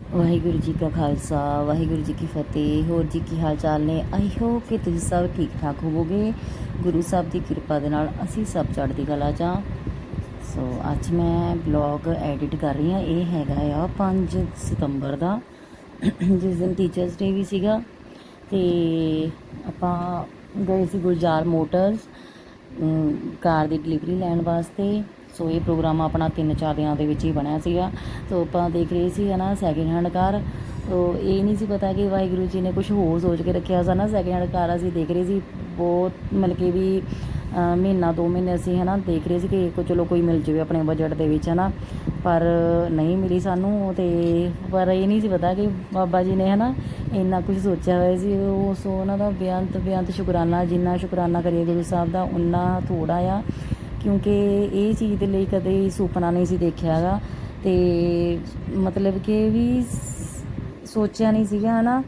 ਵਾਹਿਗੁਰੂ ਜੀ ਕਾ ਖਾਲਸਾ, ਵਾਹਿਗੁਰੂ ਜੀ ਕੀ ਫਤਿਹ। ਹੋਰ ਜੀ ਕੀ ਹਾਲ ਚਾਲ ਨੇ? ਆਈ ਹੋਪ ਕਿ ਤੁਸੀਂ ਸਭ ਠੀਕ ਠਾਕ ਹੋਵੋਗੇ। ਗੁਰੂ ਸਾਹਿਬ ਦੀ ਕਿਰਪਾ ਦੇ ਨਾਲ ਅਸੀਂ ਸਭ ਚੜ੍ਹਦੀ ਕਲਾ 'ਚ ਹਾਂ ਸੋ ਅੱਜ ਮੈਂ ਬਲੌਗ ਐਡਿਟ ਕਰ ਰਹੀ ਹਾਂ ਇਹ ਹੈਗਾ ਆ 5 ਸਤੰਬਰ ਦਾ। ਜਿਸ ਦਿਨ ਟੀਚਰਸ ਡੇ ਵੀ ਸੀਗਾ। ਤੇ ਆਪਾਂ ਗਏ ਸੀ ਗੁਲਜ਼ਾਰ ਮੋਟਰਸ ਕਾਰ ਦੀ ਡਿਲੀਵਰੀ ਲੈਣ ਵਾਸਤੇ। ਸੋ ਇਹ ਪ੍ਰੋਗਰਾਮ ਆਪਣਾ ਤਿੰਨ ਚਾਰ ਦਿਨਾਂ ਦੇ ਵਿੱਚ ਹੀ ਬਣਿਆ ਸੀਗਾ। ਸੋ ਆਪਾਂ ਦੇਖ ਰਹੇ ਸੀ ਹਨਾ ਸੈਕਿੰਡ ਹੈਂਡ ਕਾਰ। ਸੋ ਇਹ ਨਹੀਂ ਸੀ ਪਤਾ ਕਿ ਵਾਹਿਗੁਰੂ ਜੀ ਨੇ ਕੁਝ ਹੋਰ ਸੋਚ ਕੇ ਰੱਖਿਆ ਸੀ ਨਾ। ਸੈਕਿੰਡ ਹੈਂਡ ਕਾਰ ਅਸੀਂ ਦੇਖ ਰਹੇ ਸੀ, ਬਹੁਤ ਮਤਲਬ ਕਿ ਵੀ ਮਹੀਨਾ, ਦੋ ਮਹੀਨੇ ਅਸੀਂ ਹਨਾ ਦੇਖ ਰਹੇ ਸੀ ਕਿ ਕੋ ਚਲੋ ਕੋਈ ਮਿਲ ਜਾਵੇ ਆਪਣੇ ਬਜਟ ਦੇ ਵਿੱਚ ਹਨਾ ਪਰ ਨਹੀਂ ਮਿਲੀ ਸਾਨੂੰ ਤੇ ਪਰ ਇਹ ਨਹੀਂ ਸੀ ਪਤਾ ਕਿ ਬਾਬਾ ਜੀ ਨੇ ਹਨਾ ਇੰਨਾ ਕੁਝ ਸੋਚਿਆ ਹੋਇਆ ਸੀ। ਉਹ ਸੋ ਉਹਨਾਂ ਦਾ ਬੇਅੰਤ ਬੇਅੰਤ ਸ਼ੁਕਰਾਨਾ, ਜਿੰਨਾ ਸ਼ੁਕਰਾਨਾ ਕਰੀਏ ਗੁਰੂ ਸਾਹਿਬ ਦਾ ਉਨਾ ਥੋੜਾ ਆ। ਕਿਉਂਕਿ ਇਹ ਚੀਜ਼ ਦੇ ਲਈ ਕਦੇ ਸੁਪਨਾ ਨਹੀਂ ਸੀ ਦੇਖਿਆ ਹੈਗਾ। ਤੇ ਮਤਲਬ ਕਿ ਵੀ ਸੋਚਿਆ ਨਹੀਂ ਸੀਗਾ, ਹਨਾ।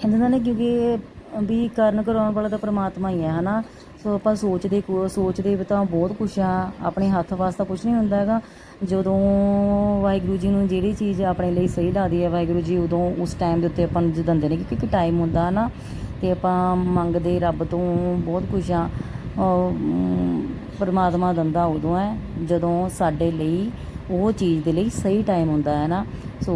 ਕਹਿੰਦੇ ਨੇ ਕਿਉਂਕਿ ਵੀ ਕਰਨ ਕਰਾਉਣ ਵਾਲਾ ਤਾਂ ਪ੍ਰਮਾਤਮਾ ਹੀ ਹੈ, ਹਨਾ। ਸੋ ਆਪਾਂ ਸੋਚਦੇ ਕੋ, ਸੋਚਦੇ ਵੀ ਤਾਂ ਬਹੁਤ ਕੁਛ ਆ ਆਪਣੇ ਹੱਥ ਵਾਸਤਾ ਕੁਝ ਨਹੀਂ ਹੁੰਦਾ ਹੈਗਾ। ਜਦੋਂ ਵਾਹਿਗੁਰੂ ਜੀ ਨੂੰ ਜਿਹੜੀ ਚੀਜ਼ ਆਪਣੇ ਲਈ ਸਹੀ ਲੱਗਦੀ ਹੈ, ਵਾਹਿਗੁਰੂ ਜੀ ਉਦੋਂ ਉਸ ਟਾਈਮ ਦੇ ਉੱਤੇ ਆਪਾਂ ਨੂੰ ਦਿੰਦੇ ਨੇ ਕਿਉਂਕਿ ਟਾਈਮ ਹੁੰਦਾ, ਹਨਾ। ਤੇ ਆਪਾਂ ਮੰਗਦੇ ਰੱਬ ਤੋਂ ਬਹੁਤ ਕੁਛ ਆ ਪਰਮਾਤਮਾ ਦਿੰਦਾ ਉਦੋਂ ਹੈ, ਜਦੋਂ ਸਾਡੇ ਲਈ ਉਹ ਚੀਜ਼ ਦੇ ਲਈ ਸਹੀ ਟਾਈਮ ਹੁੰਦਾ ਹੈ ਨਾ। ਸੋ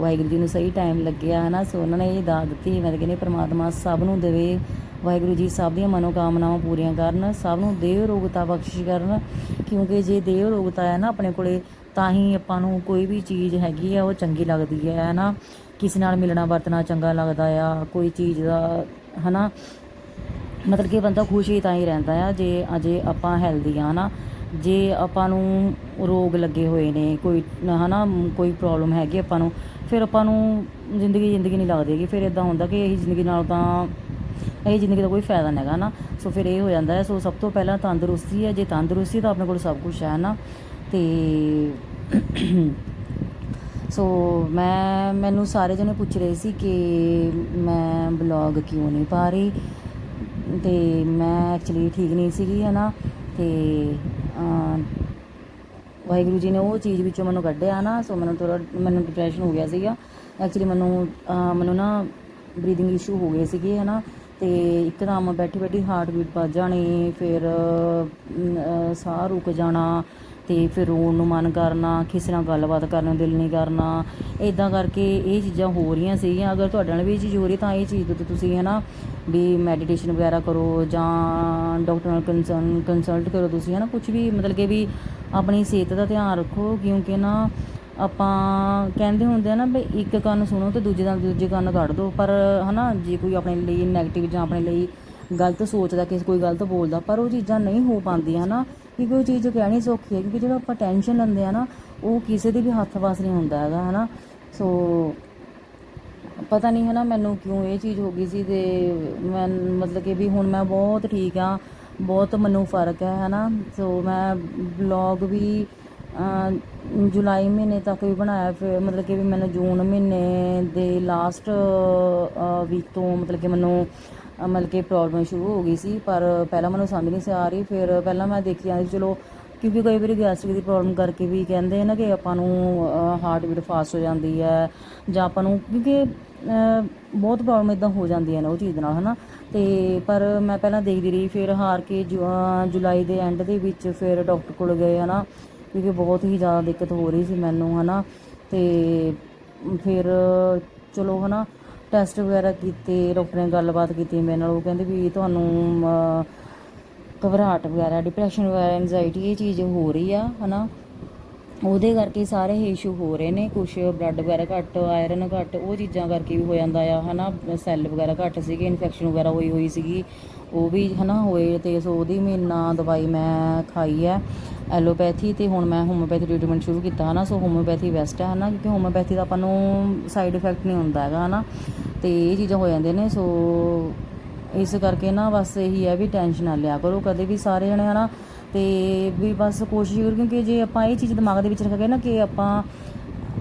ਵਾਹਿਗੁਰੂ ਜੀ ਨੂੰ ਸਹੀ ਟਾਈਮ ਲੱਗਿਆ ਹੈ ਨਾ, ਸੋ ਉਹਨਾਂ ਨੇ ਇਹ ਦਾਤ ਦਿੱਤੀ, ਮੈਂ ਤਾਂ ਕਹਿੰਦੀ ਪਰਮਾਤਮਾ ਸਭ ਨੂੰ ਦੇਵੇ। ਵਾਹਿਗੁਰੂ ਜੀ ਸਭ ਦੀਆਂ ਮਨੋਕਾਮਨਾਵਾਂ ਪੂਰੀਆਂ ਕਰਨ, ਸਭ ਨੂੰ ਦੇਵ ਰੋਗਤਾ ਬਖਸ਼ਿਸ਼ ਕਰਨ, ਕਿਉਂਕਿ ਜੇ ਦੇਹ ਰੋਗਤਾ ਹੈ ਨਾ ਆਪਣੇ ਕੋਲੇ, ਤਾਂ ਹੀ ਆਪਾਂ ਨੂੰ ਕੋਈ ਵੀ ਚੀਜ਼ ਹੈਗੀ ਆ, ਉਹ ਚੰਗੀ ਲੱਗਦੀ ਹੈ ਨਾ। ਕਿਸੇ ਨਾਲ ਮਿਲਣਾ ਵਰਤਣਾ ਚੰਗਾ ਲੱਗਦਾ ਆ, ਕੋਈ ਚੀਜ਼ ਦਾ ਹਨਾ ਮਤਲਬ ਕਿ ਬੰਦਾ ਖੁਸ਼ ਹੀ ਤਾਂ ਹੀ ਰਹਿੰਦਾ ਆ, ਜੇ ਅਜੇ ਆਪਾਂ ਹੈਲਦੀ ਆ ਨਾ ਜੇ ਆਪਾਂ ਨੂੰ ਰੋਗ ਲੱਗੇ ਹੋਏ ਨੇ, ਕੋਈ ਹਨਾ, ਕੋਈ ਪ੍ਰੋਬਲਮ ਹੈਗੀ ਆਪਾਂ ਨੂੰ, ਫਿਰ ਆਪਾਂ ਨੂੰ ਜ਼ਿੰਦਗੀ ਜ਼ਿੰਦਗੀ ਨਹੀਂ ਲੱਗਦੀ ਫਿਰ ਇਦਾਂ ਹੁੰਦਾ ਕਿ ਇਹ ਜ਼ਿੰਦਗੀ ਨਾਲ ਤਾਂ, ਇਹ ਜ਼ਿੰਦਗੀ ਦਾ ਕੋਈ ਫਾਇਦਾ ਨਹੀਂ ਹੈਗਾ ਨਾ ਸੋ ਫਿਰ ਇਹ ਹੋ ਜਾਂਦਾ ਹੈ। ਸੋ ਸਭ ਤੋਂ ਪਹਿਲਾਂ ਤੰਦਰੁਸਤੀ ਹੈ। ਜੇ ਤੰਦਰੁਸਤੀ ਤਾਂ ਆਪਣੇ ਕੋਲ ਸਭ ਕੁਝ ਹੈ ਨਾ ਤੇ ਸੋ ਮੈਂ, ਮੈਨੂੰ ਸਾਰੇ ਜਣੇ ਪੁੱਛ ਰਹੇ ਸੀ ਕਿ ਮੈਂ ਬਲੌਗ ਕਿਉਂ ਨਹੀਂ ਪਾ ਰਹੀ? ਤੇ ਮੈਂ ਐਕਚੁਅਲੀ ਠੀਕ ਨਹੀਂ ਸੀਗੀ ਹੈ ਨਾ ਤੇ ਵਾਹਿਗੁਰੂ ਜੀ ਨੇ ਉਹ ਚੀਜ਼ ਵਿੱਚੋਂ ਮੈਨੂੰ ਕੱਢਿਆ ਨਾ, ਸੋ ਮੈਨੂੰ ਥੋੜਾ ਮੈਨੂੰ ਡਿਪਰੈਸ਼ਨ ਹੋ ਗਿਆ ਸੀਗਾ। ਐਕਚੁਅਲੀ ਮੈਨੂੰ ਮੈਨੂੰ ਨਾ ਬਰੀਦਿੰਗ ਇਸ਼ੂ ਹੋ ਗਏ ਸੀਗੇ ਹੈ ਨਾ ਤੇ ਇੱਕਦਮ ਬੈਠੀ ਬੈਠੀ ਹਾਰਟ ਬੀਟ ਵੱਜ ਜਾਣੀ, ਫਿਰ ਸਾਹ ਰੁਕ ਜਾਣਾ ਤੇ ਫਿਰ ਰੋਣ ਨੂੰ ਮਨ ਕਰਨਾ, ਕਿਸੇ ਨਾਲ ਗੱਲਬਾਤ ਕਰਨ ਨੂੰ ਦਿਲ ਨਹੀਂ ਕਰਨਾ। ਇਦਾਂ ਕਰਕੇ ਇਹ ਚੀਜ਼ਾਂ ਹੋ ਰਹੀਆਂ ਸੀਗੀਆਂ। ਅਗਰ ਤੁਹਾਡੇ ਨਾਲ ਵੀ ਇਹ ਚੀਜ਼ ਹੋ ਰਹੀ ਤਾਂ ਇਹ ਚੀਜ਼ ਦੇ ਤੁਸੀਂ ਹੈ ਨਾ ਵੀ ਮੈਡੀਟੇਸ਼ਨ ਵਗੈਰਾ ਕਰੋ ਜਾਂ ਡਾਕਟਰ ਨਾਲ ਕੰਸਰਨ ਕੰਸਲਟ ਕਰੋ ਤੁਸੀਂ ਹੈ ਨਾ ਕੁਝ ਵੀ ਮਤਲਬ ਕਿ ਵੀ ਆਪਣੀ ਸਿਹਤ ਦਾ ਧਿਆਨ ਰੱਖੋ, ਕਿਉਂਕਿ ਨਾ ਆਪਾਂ ਕਹਿੰਦੇ ਹੁੰਦੇ ਆ ਨਾ ਵੀ ਇੱਕ ਕੰਨ ਸੁਣੋ ਤੇ ਦੂਜੇ ਦਾ ਦੂਜੇ ਕੰਨ ਕੱਢ ਦਿਓ ਪਰ ਹਨਾ ਜੇ ਕੋਈ ਆਪਣੇ ਲਈ ਨੈਗੇਟਿਵ ਜਾਂ ਆਪਣੇ ਲਈ ਗਲਤ ਸੋਚਦਾ, ਕਿਸੇ ਕੋਈ ਗਲਤ ਬੋਲਦਾ, ਪਰ ਉਹ ਚੀਜ਼ਾਂ ਨਹੀਂ ਹੋ ਪਾਉਂਦੀਆਂ ਨਾ ਕਿਉਂਕਿ ਉਹ ਚੀਜ਼ ਕਹਿਣੀ ਸੌਖੀ ਹੈ, ਕਿਉਂਕਿ ਜਿਹੜਾ ਆਪਾਂ ਟੈਨਸ਼ਨ ਲੈਂਦੇ ਆ ਨਾ, ਉਹ ਕਿਸੇ ਦੇ ਵੀ ਹੱਥ ਵਾਸ ਨਹੀਂ ਹੁੰਦਾ ਹੈਗਾ ਹਨਾ। ਸੋ ਪਤਾ ਨਹੀਂ ਹੈ ਨਾ ਮੈਨੂੰ ਕਿਉਂ ਇਹ ਚੀਜ਼ ਹੋ ਗਈ ਸੀ ਤੇ ਮੈਂ ਮਤਲਬ ਕਿ ਵੀ ਹੁਣ ਮੈਂ ਬਹੁਤ ਠੀਕ ਆ ਬਹੁਤ ਮੈਨੂੰ ਫ਼ਰਕ ਹੈ ਹੈ ਨਾ ਸੋ ਮੈਂ ਬਲੌਗ ਵੀ ਜੁਲਾਈ ਮਹੀਨੇ ਤੱਕ ਵੀ ਬਣਾਇਆ, ਫਿਰ ਮਤਲਬ ਕਿ ਵੀ ਮੈਨੂੰ ਜੂਨ ਮਹੀਨੇ ਦੇ ਲਾਸਟ ਵੀਕ ਤੋਂ ਮਤਲਬ ਕਿ ਮੈਨੂੰ ਮਤਲਬ ਕਿ ਪ੍ਰੋਬਲਮ ਸ਼ੁਰੂ ਹੋ ਗਈ ਸੀ, ਪਰ ਪਹਿਲਾਂ ਮੈਨੂੰ ਸਮਝ ਨਹੀਂ ਸੀ ਆ ਰਹੀ, ਫਿਰ ਪਹਿਲਾਂ ਮੈਂ ਦੇਖੀ ਜਾਂਦੀ ਸੀ ਚਲੋ ਕਿਉਂਕਿ ਕਈ ਵਾਰੀ ਗੈਸਟ੍ਰਿਕ ਦੀ ਪ੍ਰੋਬਲਮ ਕਰਕੇ ਵੀ ਕਹਿੰਦੇ ਨਾ ਕਿ ਆਪਾਂ ਨੂੰ ਹਾਰਟ ਬੀਟ ਫਾਸਟ ਹੋ ਜਾਂਦੀ ਹੈ, ਜਾਂ ਆਪਾਂ ਨੂੰ, ਕਿਉਂਕਿ ਬਹੁਤ ਪ੍ਰੋਬਲਮ ਇਦਾਂ ਹੋ ਜਾਂਦੀਆਂ ਨੇ ਉਹ ਚੀਜ਼ ਦੇ ਨਾਲ, ਹਨਾ? ਤੇ ਪਰ ਮੈਂ ਪਹਿਲਾਂ ਦੇਖਦੀ ਰਹੀ, ਫਿਰ ਹਾਰ ਕੇ ਜੁ- ਜੁਲਾਈ ਦੇ ਐਂਡ ਦੇ ਵਿੱਚ ਫਿਰ ਡਾਕਟਰ ਕੋਲ ਗਏ, ਹਨਾ? ਕਿਉਂਕਿ ਬਹੁਤ ਹੀ ਜ਼ਿਆਦਾ ਦਿੱਕਤ ਹੋ ਰਹੀ ਸੀ ਮੈਨੂੰ, ਹਨਾ। ਤੇ ਫਿਰ ਚਲੋ, ਹਨਾ ਟੈਸਟ ਵਗੈਰਾ ਕੀਤੇ ਡਾਕਟਰ ਨੇ ਗੱਲਬਾਤ ਕੀਤੀ ਮੇਰੇ ਨਾਲ। ਉਹ ਕਹਿੰਦੇ ਵੀ ਤੁਹਾਨੂੰ ਘਬਰਾਹਟ ਵਗੈਰਾ ਡਿਪਰੈਸ਼ਨ ਵਗੈਰਾ ਐਂਜ਼ਾਈਟੀ ਇਹ ਚੀਜ਼ ਹੋ ਰਹੀ ਆ, ਹਨਾ। ਉਹਦੇ ਕਰਕੇ ਸਾਰੇ ਇਸ਼ੂ ਹੋ ਰਹੇ ਨੇ ਕੁਝ ਬਲੱਡ ਵਗੈਰਾ ਘੱਟ ਆਇਰਨ ਘੱਟ, ਉਹ ਚੀਜ਼ਾਂ ਕਰਕੇ ਵੀ ਹੋ ਜਾਂਦਾ ਆ, ਹਨਾ ਸੈੱਲ ਵਗੈਰਾ ਘੱਟ ਸੀਗੇ ਇਨਫੈਕਸ਼ਨ ਵਗੈਰਾ ਹੋਈ ਹੋਈ ਸੀਗੀ, ਉਹ ਵੀ ਹਨਾ ਹੋਏ ਤੇ ਸੋ ਉਹਦੀ ਮਹੀਨਾ ਦਵਾਈ ਮੈਂ ਖਾਈ ਹੈ ਐਲੋਪੈਥੀ ਤੇ ਹੁਣ ਮੈਂ ਹੋਮੋਪੈਥੀ ਟ੍ਰੀਟਮੈਂਟ ਸ਼ੁਰੂ ਕੀਤਾ, ਹਨਾ, ਸੋ ਹੋਮੋਪੈਥੀ ਬੈਸਟ ਹੈ ਹਨਾ, ਕਿਉਂਕਿ ਹੋਮੋਪੈਥੀ ਦਾ ਆਪਾਂ ਨੂੰ ਸਾਈਡ ਇਫੈਕਟ ਨਹੀਂ ਹੁੰਦਾ ਹੈਗਾ, ਹਨਾ, ਤੇ ਇਹ ਚੀਜ਼ਾਂ ਹੋ ਜਾਂਦੀਆਂ ਨੇ, ਸੋ ਇਸ ਕਰਕੇ ਨਾ ਬਸ ਇਹੀ ਹੈ ਵੀ ਟੈਨਸ਼ਨ ਨਾ ਲਿਆ ਕਰੋ, ਕਦੇ ਵੀ ਸਾਰੇ ਜਣੇ, ਹਨਾ ਤੇ ਵੀ ਬਸ ਕੋਸ਼ਿਸ਼ ਕਰੋ, ਕਿਉਂਕਿ ਜੇ ਆਪਾਂ ਇਹ ਚੀਜ਼ ਦਿਮਾਗ ਦੇ ਵਿੱਚ ਰੱਖਾਂਗੇ ਨਾ ਕਿ ਆਪਾਂ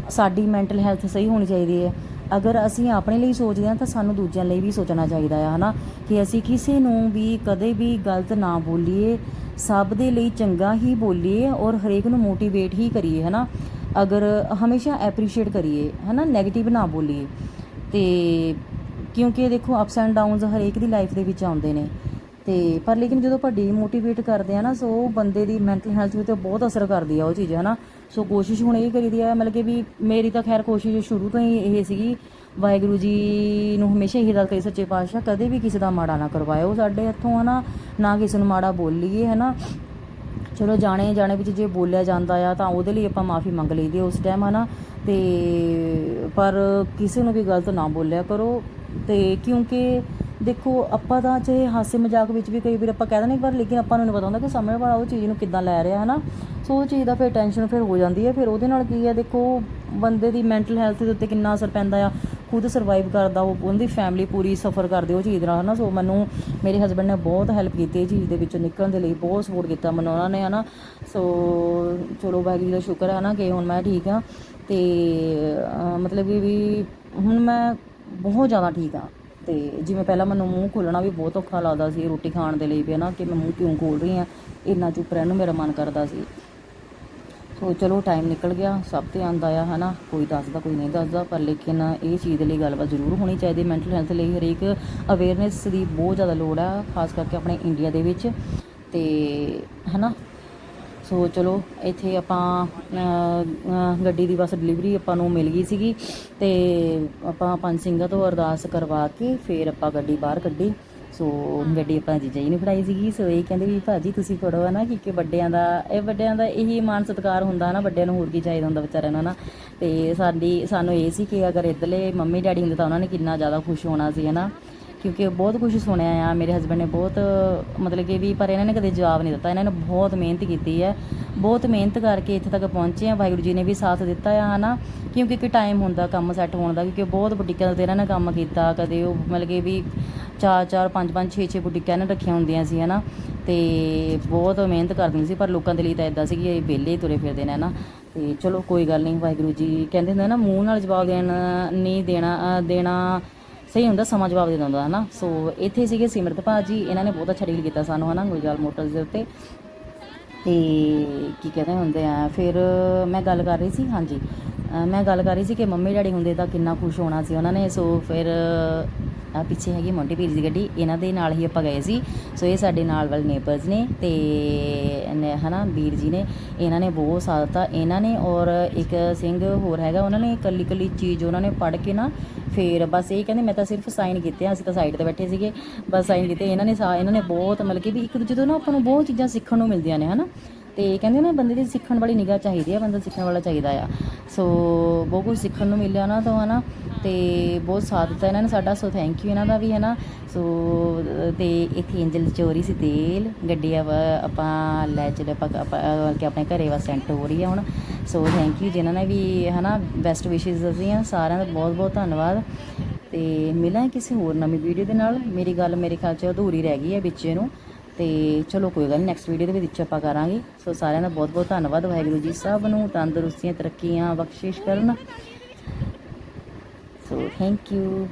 ਸਾਡੀ ਮੈਂਟਲ ਹੈਲਥ ਸਹੀ ਹੋਣੀ ਚਾਹੀਦੀ ਹੈ, ਅਗਰ ਅਸੀਂ ਆਪਣੇ ਲਈ ਸੋਚਦੇ ਹਾਂ ਤਾਂ ਸਾਨੂੰ ਦੂਜਿਆਂ ਲਈ ਵੀ ਸੋਚਣਾ ਚਾਹੀਦਾ ਹੈ ਹਨਾ? ਕਿ ਅਸੀਂ ਕਿਸੇ ਨੂੰ ਵੀ ਕਦੇ ਵੀ ਗਲਤ ਨਾ ਬੋਲੀਏ, ਸਭ ਦੇ ਲਈ ਚੰਗਾ ਹੀ ਬੋਲੀਏ ਔਰ ਹਰੇਕ ਨੂੰ ਮੋਟੀਵੇਟ ਹੀ ਕਰੀਏ, ਹਨਾ? ਅਗਰ ਹਮੇਸ਼ਾ ਐਪਰੀਸ਼ੀਏਟ ਕਰੀਏ, ਹਨਾ? 네ਗੇਟਿਵ ਨਾ ਬੋਲੀਏ। ਤੇ ਕਿਉਂਕਿ ਦੇਖੋ ਅਪਸ ਐਂਡ ਡਾਊਨਸ ਹਰੇਕ ਦੀ ਲਾਈਫ ਦੇ ਵਿੱਚ ਆਉਂਦੇ ਨੇ। ਤੇ ਪਰ ਲੇਕਿਨ ਜਦੋਂ ਆਪਾਂ ਡੀਮੋਟੀਵੇਟ ਕਰਦੇ ਆ ਨਾ, ਸੋ ਬੰਦੇ ਦੀ ਮੈਂਟਲ ਹੈਲਥ ਉੱਤੇ ਬਹੁਤ ਅਸਰ ਕਰਦੀ ਆ ਉਹ ਚੀਜ਼, ਹਨਾ? ਸੋ ਕੋਸ਼ਿਸ਼ ਹੁਣ ਇਹ ਕਰੀਦੀ ਆ, ਮਤਲਬ ਕਿ ਵੀ ਮੇਰੀ ਤਾਂ ਖੈਰ ਕੋਸ਼ਿਸ਼ ਸ਼ੁਰੂ ਤੋਂ ਹੀ ਇਹ ਸੀਗੀ, ਵਾਹਿਗੁਰੂ ਜੀ ਨੂੰ ਹਮੇਸ਼ਾ ਹੀ ਹਿਦਾਇਤ ਕਰੀ ਸੱਚੇ ਪਾਤਸ਼ਾਹ, ਕਦੇ ਵੀ ਕਿਸੇ ਦਾ ਮਾੜਾ ਨਾ ਕਰਵਾਇਓ। ਸਾਡੇ ਇੱਥੋਂ ਹਨਾ ਨਾ ਕਿਸੇ ਨੂੰ ਮਾੜਾ ਬੋਲੀਏ, ਹਨਾ? ਚਲੋ ਜਾਣੇ ਜਾਣੇ ਵਿੱਚ ਜੇ ਬੋਲਿਆ ਜਾਂਦਾ ਆ, ਤਾਂ ਉਹਦੇ ਲਈ ਆਪਾਂ ਮਾਫੀ ਮੰਗ ਲਈਦੀ ਉਸ ਟਾਈਮ ਹਨਾ? ਤੇ ਪਰ ਕਿਸੇ ਨੂੰ ਵੀ ਗਲਤ ਨਾ ਬੋਲਿਆ ਕਰੋ, ਤੇ ਕਿਉਂਕਿ ਦੇਖੋ, ਆਪਾਂ ਤਾਂ ਚਾਹੇ ਹਾਸੇ ਮਜ਼ਾਕ ਵਿੱਚ ਵੀ ਕਈ ਵਾਰ ਆਪਾਂ ਕਹਿ ਦਿੰਦੇ ਪਰ ਲੇਕਿਨ ਆਪਾਂ ਨੂੰ ਨਹੀਂ ਪਤਾ ਹੁੰਦਾ ਕਿ ਸਾਹਮਣੇ ਵਾਲਾ ਉਹ ਚੀਜ਼ ਨੂੰ ਕਿੱਦਾਂ ਲੈ ਰਿਹਾ ਹੈ ਨਾ ਸੋ ਉਹ ਚੀਜ਼ ਦਾ ਫਿਰ ਟੈਨਸ਼ਨ ਫਿਰ ਹੋ ਜਾਂਦੀ ਹੈ। ਫਿਰ ਉਹਦੇ ਨਾਲ ਕੀ ਹੈ, ਦੇਖੋ, ਬੰਦੇ ਦੀ ਮੈਂਟਲ ਹੈਲਥ ਦੇ ਉੱਤੇ ਕਿੰਨਾ ਅਸਰ ਪੈਂਦਾ ਆ। ਖੁਦ ਸਰਵਾਈਵ ਕਰਦਾ, ਉਹ ਉਹਦੀ ਫੈਮਿਲੀ ਪੂਰੀ ਸਫਰ ਕਰਦੇ ਉਹ ਚੀਜ਼ ਨਾਲ, ਹਨਾ? ਸੋ ਮੈਨੂੰ, ਮੇਰੇ ਹਸਬੰਡ ਨੇ ਬਹੁਤ ਹੈਲਪ ਕੀਤੀ ਇਹ ਚੀਜ਼ ਦੇ ਵਿੱਚੋਂ ਨਿਕਲਣ ਦੇ ਲਈ, ਬਹੁਤ ਸਪੋਰਟ ਕੀਤਾ ਮੈਨੂੰ ਉਹਨਾਂ ਨੇ, ਹਨਾ? ਸੋ ਚਲੋ ਵਾਹਿਗੁਰੂ ਦਾ ਸ਼ੁਕਰ ਹੈ ਨਾ ਕਿ ਹੁਣ ਮੈਂ ਠੀਕ ਹਾਂ। ਤੇ ਮਤਲਬ ਕਿ ਵੀ ਹੁਣ ਮੈਂ ਬਹੁਤ ਜ਼ਿਆਦਾ ਠੀਕ ਹਾਂ। ਤੇ ਜਿਵੇਂ ਪਹਿਲਾਂ ਮੈਨੂੰ ਮੂੰਹ ਖੋਲਣਾ ਵੀ ਬਹੁਤ ਔਖਾ ਲੱਗਦਾ ਸੀ, ਰੋਟੀ ਖਾਣ ਦੇ ਲਈ ਵੀ ਨਾ ਕਿ ਮੈਂ ਮੂੰਹ ਕਿਉਂ ਖੋਲ ਰਹੀ ਆ ਇੰਨਾ ਚੁੱਪ ਰਹਿਣ ਨੂੰ ਮੇਰਾ ਮਨ ਕਰਦਾ ਸੀ। ਸੋ ਚਲੋ ਟਾਈਮ ਨਿਕਲ ਗਿਆ, ਸਭ ਤੇ ਆਂਦਾ ਆ ਹਨਾ, ਕੋਈ ਦੱਸਦਾ, ਕੋਈ ਨਹੀਂ ਦੱਸਦਾ, ਪਰ ਲੇਕਿਨ ਇਹ ਚੀਜ਼ ਦੇ ਲਈ ਗੱਲਬਾਤ ਜ਼ਰੂਰ ਹੋਣੀ ਚਾਹੀਦੀ ਮੈਂਟਲ ਹੈਲਥ ਲਈ ਹਰੇਕ ਅਵੇਅਰਨੈਸ ਦੀ ਬਹੁਤ ਜ਼ਿਆਦਾ ਲੋੜ ਆ ਖਾਸ ਕਰਕੇ ਆਪਣੇ ਇੰਡੀਆ ਦੇ ਵਿੱਚ। ਤੇ ਹਨਾ ਸੋ ਚਲੋ, ਇੱਥੇ ਆਪਾਂ ਗੱਡੀ ਦੀ ਬਸ ਡਿਲੀਵਰੀ ਆਪਾਂ ਨੂੰ ਮਿਲ ਗਈ ਸੀਗੀ ਤੇ ਆਪਾਂ ਪੰਜ ਸਿੰਘਾਂ ਤੋਂ ਅਰਦਾਸ ਕਰਵਾ ਕੇ ਫਿਰ ਆਪਾਂ ਗੱਡੀ ਬਾਹਰ ਕੱਢੀ। ਸੋ ਗੱਡੀ ਆਪਾਂ ਜੀਜਾ ਜੀ ਨੇ ਫੜਾਈ ਸੀਗੀ। ਸੋ ਇਹ ਕਹਿੰਦੇ ਵੀ ਭਾਜੀ ਤੁਸੀਂ ਫੜੋ ਹੈ ਨਾ ਕਿ ਵੱਡਿਆਂ ਦਾ, ਇਹ ਵੱਡਿਆਂ ਦਾ ਇਹੀ ਮਾਨ ਸਤਿਕਾਰ ਹੁੰਦਾ ਨਾ, ਵੱਡਿਆਂ ਨੂੰ ਹੋਰ ਕੀ ਚਾਹੀਦਾ ਹੁੰਦਾ ਵਿਚਾਰਿਆਂ ਨੂੰ ਨਾ ਤੇ ਸਾਡੀ, ਸਾਨੂੰ ਇਹ ਸੀ ਕਿ ਅਗਰ ਇੱਧਰਲੇ ਮੰਮੀ ਡੈਡੀ ਹੁੰਦੇ ਤਾਂ ਉਹਨਾਂ ਨੇ ਕਿੰਨਾ ਜ਼ਿਆਦਾ ਖੁਸ਼ ਹੋਣਾ ਸੀ ਹੈ ਨਾ ਕਿਉਂਕਿ ਬਹੁਤ ਕੁਝ ਸੁਣਿਆ ਆ, ਮੇਰੇ ਹਸਬੰਡ ਨੇ ਬਹੁਤ, ਮਤਲਬ ਕਿ ਵੀ ਪਰ ਇਹਨਾਂ ਨੇ ਕਦੇ ਜਵਾਬ ਨਹੀਂ ਦਿੱਤਾ, ਇਹਨਾਂ ਨੇ ਬਹੁਤ ਮਿਹਨਤ ਕੀਤੀ ਹੈ, ਬਹੁਤ ਮਿਹਨਤ ਕਰਕੇ ਇੱਥੇ ਤੱਕ ਪਹੁੰਚੇ ਆ, ਵਾਹਿਗੁਰੂ ਜੀ ਨੇ ਵੀ ਸਾਥ ਦਿੱਤਾ ਆ, ਹਨਾ, ਕਿਉਂਕਿ ਇੱਕ ਟਾਈਮ ਹੁੰਦਾ ਕੰਮ ਸੈੱਟ ਹੋਣ ਦਾ, ਕਿਉਂਕਿ ਬਹੁਤ ਬੁਟੀਕਾਂ ਤੇ ਇਹਨਾਂ ਨੇ ਕੰਮ ਕੀਤਾ, ਕਦੇ ਉਹ ਮਤਲਬ ਕਿ ਵੀ ਚਾਰ ਚਾਰ, ਪੰਜ ਪੰਜ, ਛੇ ਛੇ ਬੁਟੀਕਾਂ ਇਹਨਾਂ ਰੱਖੀਆਂ ਹੁੰਦੀਆਂ ਸੀ, ਹਨਾ, ਤੇ ਬਹੁਤ ਮਿਹਨਤ ਕਰਦੇ ਸੀ, ਪਰ ਲੋਕਾਂ ਦੇ ਲਈ ਤਾਂ ਇਦਾਂ ਸੀ ਕਿ ਇਹ ਵਿਹਲੇ ਹੀ ਤੁਰੇ ਫਿਰਦੇ ਨੇ ਨਾ ਤੇ ਚਲੋ ਕੋਈ ਗੱਲ ਨਹੀਂ, ਵਾਹਿਗੁਰੂ ਜੀ ਕਹਿੰਦੇ ਹੁੰਦੇ ਨਾ, ਮੂੰਹ ਨਾਲ ਜਵਾਬ ਦੇਣ, ਨਹੀਂ ਦੇਣਾ ਦੇਣਾ ਸਹੀ ਹੁੰਦਾ, ਸਮਾਂ ਜਵਾਬ ਦੇ ਦਿੰਦਾ, ਹਨਾ? ਸੋ ਇੱਥੇ ਸੀਗੇ ਸਿਮਰਤ ਭਾਜੀ, ਇਹਨਾਂ ਨੇ ਬਹੁਤ ਅੱਛਾ ਡੀਲ ਕੀਤਾ ਸਾਨੂੰ, ਹਨਾ ਗੁਜਰਾਲ ਮੋਟਰਸ ਦੇ ਉੱਤੇ। ਤੇ ਕੀ ਕਹਿੰਦੇ ਹੁੰਦੇ ਆ, ਫਿਰ ਮੈਂ ਗੱਲ ਕਰ ਰਹੀ ਸੀ, ਹਾਂਜੀ। ਮੈਂ ਗੱਲ ਕਰ ਰਹੀ ਸੀ ਕਿ ਮੰਮੀ ਡੈਡੀ ਹੁੰਦੇ ਤਾਂ ਕਿੰਨਾ ਖੁਸ਼ ਹੋਣਾ ਸੀ ਉਹਨਾਂ ਨੇ ਸੋ ਫਿਰ ਆ ਪਿੱਛੇ ਹੈਗੀ ਮੋਂਟੀ ਪੀਰ ਦੀ ਗੱਡੀ, ਇਹਨਾਂ ਦੇ ਨਾਲ ਹੀ ਆਪਾਂ ਗਏ ਸੀ। ਸੋ ਇਹ ਸਾਡੇ ਨਾਲ ਵਾਲੇ ਨੇਬਰਸ ਨੇ ਤੇ ਨੇ ਹਨਾ, ਵੀਰ ਜੀ ਨੇ, ਇਹਨਾਂ ਨੇ ਬਹੁਤ ਸਾਥ ਦਿੱਤਾ। ਇਹਨਾਂ ਨੇ ਔਰ ਇੱਕ ਸਿੰਘ ਹੋਰ ਹੈਗਾ, ਉਹਨਾਂ ਨੇ ਕੱਲੀ ਕੱਲੀ ਚੀਜ਼ ਉਹਨਾਂ ਨੇ ਪੜ੍ਹ ਕੇ ਨਾ ਫਿਰ ਬਸ ਇਹ ਕਹਿੰਦੇ, ਮੈਂ ਤਾਂ ਸਿਰਫ ਸਾਈਨ ਕੀਤੇ ਅਸੀਂ ਤਾਂ ਸਾਈਡ ਤੇ ਬੈਠੇ ਸੀਗੇ। ਬਸ ਸਾਈਨ ਕੀਤੇ, ਇਹਨਾਂ ਨੇ ਸਾ- ਇਹਨਾਂ ਨੇ ਬਹੁਤ ਮਤਲਬ ਕਿ ਵੀ ਇੱਕ ਦੂਜੇ ਤੋਂ ਨਾ ਆਪਾਂ ਨੂੰ ਬਹੁਤ ਚੀਜ਼ਾਂ ਸਿੱਖਣ ਨੂੰ ਮਿਲਦੀਆਂ ਨੇ, ਹਨਾ? ਤੇ ਕਹਿੰਦੇ ਨਾ, ਬੰਦੇ ਦੀ ਸਿੱਖਣ ਵਾਲੀ ਨਿਗਾਹ ਚਾਹੀਦੀ ਆ, ਬੰਦਾ ਸਿੱਖਣ ਵਾਲਾ ਚਾਹੀਦਾ ਆ। ਸੋ ਬਹੁਤ ਕੁਝ ਸਿੱਖਣ ਨੂੰ ਮਿਲਿਆ ਨਾ ਤੋਂ, ਹਨਾ? ਤੇ ਬਹੁਤ ਸਾਥ ਦਿੱਤਾ ਇਹਨਾਂ ਨੇ, ਸਾਡਾ ਸੋ ਥੈਂਕ ਯੂ ਇਹਨਾਂ ਦਾ ਵੀ ਹੈ ਨਾ ਸੋ, ਅਹ, ਤੇ ਇੱਥੇ ਐਂਜਲ ਚੋਰੀ ਸੀ ਤੇਲ, ਗੱਡੀ ਵਾ- ਆਪਾਂ ਲੈ ਚਲੇ, ਆਪਾਂ ਕਿ ਆਪਣੇ ਘਰੇ ਵਾ ਸੈਂਟ ਹੋ ਰਹੀ ਹੈ ਹੁਣ। ਸੋ ਥੈਂਕ ਯੂ ਜਿਨ੍ਹਾਂ ਨੇ ਵੀ ਹੈ ਨਾ ਬੈਸਟ ਵਿਸ਼ੇਸ ਦੱਸੀਆਂ ਸਾਰਿਆਂ ਦਾ ਬਹੁਤ ਬਹੁਤ ਧੰਨਵਾਦ। ਤੇ ਮਿਲਾਂ ਕਿਸੇ ਹੋਰ ਨਵੀਂ ਵੀਡੀਓ ਦੇ ਨਾਲ। ਮੇਰੀ ਗੱਲ ਮੇਰੇ ਖਿਆਲ 'ਚ ਅਧੂਰੀ ਰਹਿ ਗਈ ਹੈ ਵਿੱਚੇ ਨੂੰ। ਤੇ ਚਲੋ ਕੋਈ ਗੱਲ ਨੈਕਸਟ ਵੀਡੀਓ ਦੇ ਵਿੱਚ ਆਪਾਂ ਕਰਾਂਗੇ। ਸੋ ਸਾਰਿਆਂ ਦਾ ਬਹੁਤ ਬਹੁਤ ਧੰਨਵਾਦ। ਵਾਹਿਗੁਰੂ ਜੀ ਸਭ ਨੂੰ ਤੰਦਰੁਸਤੀਆਂ, ਤਰੱਕੀਆਂ, ਬਖਸ਼ਿਸ਼ ਕਰਨ। So thank you